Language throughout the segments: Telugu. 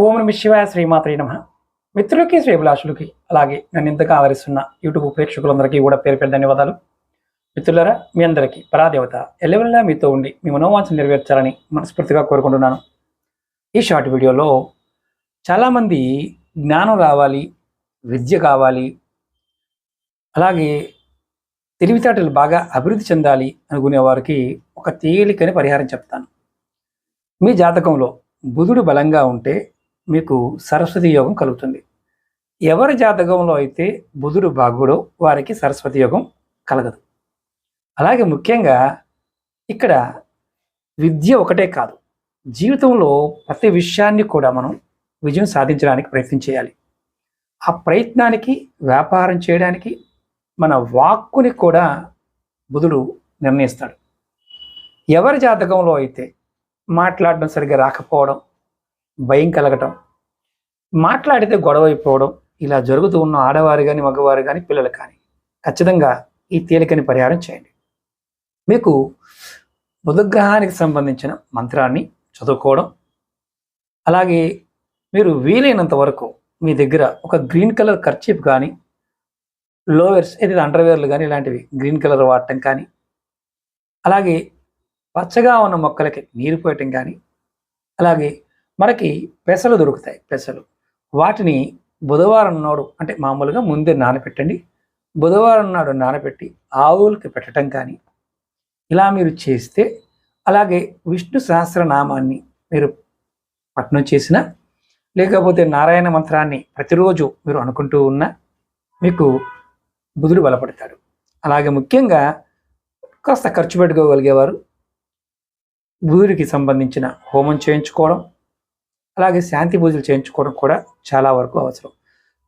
ఓం నమ శివాయ శ్రీమాత్రి నమ. మిత్రులకి శ్రీభిలాషులకి అలాగే నన్ను ఇంతగా ఆదరిస్తున్న యూట్యూబ్ ప్రేక్షకులందరికీ కూడా పేరు పేరు ధన్యవాదాలు. మిత్రులరా మీ అందరికీ పరాదేవత ఎల్లవెల్లా మీతో ఉండి మీ మనోవాంఛను నెరవేర్చాలని మనస్ఫూర్తిగా కోరుకుంటున్నాను. ఈ షార్ట్ వీడియోలో చాలామంది జ్ఞానం రావాలి విద్య కావాలి అలాగే తెలివితేటలు బాగా అభివృద్ధి చెందాలి అనుకునే వారికి ఒక తేలికని పరిహారం చెప్తాను. మీ జాతకంలో బుధుడు బలంగా ఉంటే మీకు సరస్వతి యోగం కలుగుతుంది. ఎవరి జాతకంలో అయితే బుధుడు బాగుడో వారికి సరస్వతి యోగం కలగదు. అలాగే ముఖ్యంగా ఇక్కడ విద్య ఒకటే కాదు. జీవితంలో ప్రతి విషయాన్ని కూడా మనం విజయం సాధించడానికి ప్రయత్నం చేయాలి. ఆ ప్రయత్నానికి వ్యాపారం చేయడానికి మన వాక్కుని కూడా బుధుడు నిర్ణయిస్తాడు. ఎవరి జాతకంలో అయితే మాట్లాడడం సరిగ్గా రాకపోవడం భయం కలగటం. మాట్లాడితే గొడవ అయిపోవడం ఇలా జరుగుతూ ఉన్న ఆడవారు కానీ మగవారు కానీ పిల్లలు కానీ ఖచ్చితంగా ఈ తేలికని పరిహారం చేయండి. మీకు బుధగ్రహానికి సంబంధించిన మంత్రాన్ని చదువుకోవడం అలాగే మీరు వీలైనంత వరకు మీ దగ్గర ఒక గ్రీన్ కలర్ ఖర్చీప్ కానీ లోవర్స్ ఏదైతే అండర్వేర్లు కానీ ఇలాంటివి గ్రీన్ కలర్ వాడటం కానీ అలాగే పచ్చగా ఉన్న మొక్కలకి నీరు పోయటం కానీ అలాగే మనకి పెసలు దొరుకుతాయి పెసలు. వాటిని బుధవారం నాడు అంటే మామూలుగా ముందే నానబెట్టండి బుధవారం నాడు నానబెట్టి ఆవులకి పెట్టడం కానీ ఇలా మీరు చేస్తే అలాగే విష్ణు సహస్రనామాన్ని మీరు పట్నం చేసిన లేకపోతే నారాయణ మంత్రాన్ని ప్రతిరోజు మీరు అనుకుంటూ ఉన్నా మీకు బుధుడు బలపడతాడు. అలాగే ముఖ్యంగా కాస్త ఖర్చు పెట్టుకోగలిగేవారు బుధుడికి సంబంధించిన హోమం చేయించుకోవడం అలాగే శాంతి పూజలు చేయించుకోవడం కూడా చాలా వరకు అవసరం.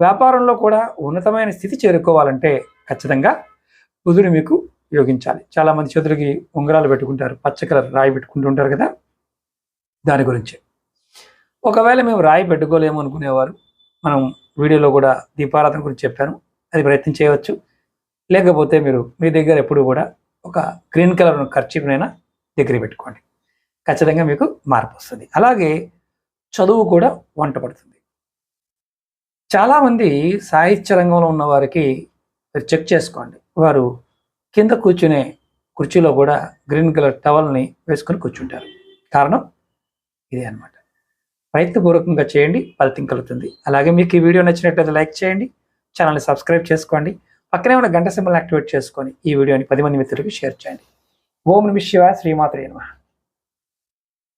వ్యాపారంలో కూడా ఉన్నతమైన స్థితి చేరుకోవాలంటే ఖచ్చితంగా బుధుడు మీకు యోగించాలి. చాలామంది చేతులకి ఉంగరాలు పెట్టుకుంటారు పచ్చ కలర్ రాయి పెట్టుకుంటూ ఉంటారు కదా? దాని గురించి. ఒకవేళ మేము రాయి పెట్టుకోలేము అనుకునేవారు మనం వీడియోలో కూడా దీపారాధన గురించి చెప్పాను అది ప్రయత్నం చేయవచ్చు. లేకపోతే మీరు మీ దగ్గర ఎప్పుడు కూడా ఒక గ్రీన్ కలర్ ఖర్చీపునైనా దగ్గర పెట్టుకోండి. ఖచ్చితంగా మీకు మార్పు వస్తుంది. అలాగే చదువు కూడా వంట పడుతుంది చాలామంది సాహిత్య రంగంలో ఉన్న వారికి మీరు చెక్ చేసుకోండి. వారు కింద కూర్చునే కుర్చీలో కూడా గ్రీన్ కలర్ టవల్ని వేసుకొని కూర్చుంటారు. కారణం ఇదే అన్నమాట. ప్రయత్నపూర్వకంగా చేయండి ఫలితం కలుగుతుంది. అలాగే మీకు ఈ వీడియో నచ్చినట్లయితే లైక్ చేయండి ఛానల్ని సబ్స్క్రైబ్ చేసుకోండి పక్కనే ఉన్న గంట సింబల్ యాక్టివేట్ చేసుకొని ఈ వీడియోని పది మంది మిత్రులకు షేర్ చేయండి. ఓం నమ శివాయ శ్రీమాత్రే నమః.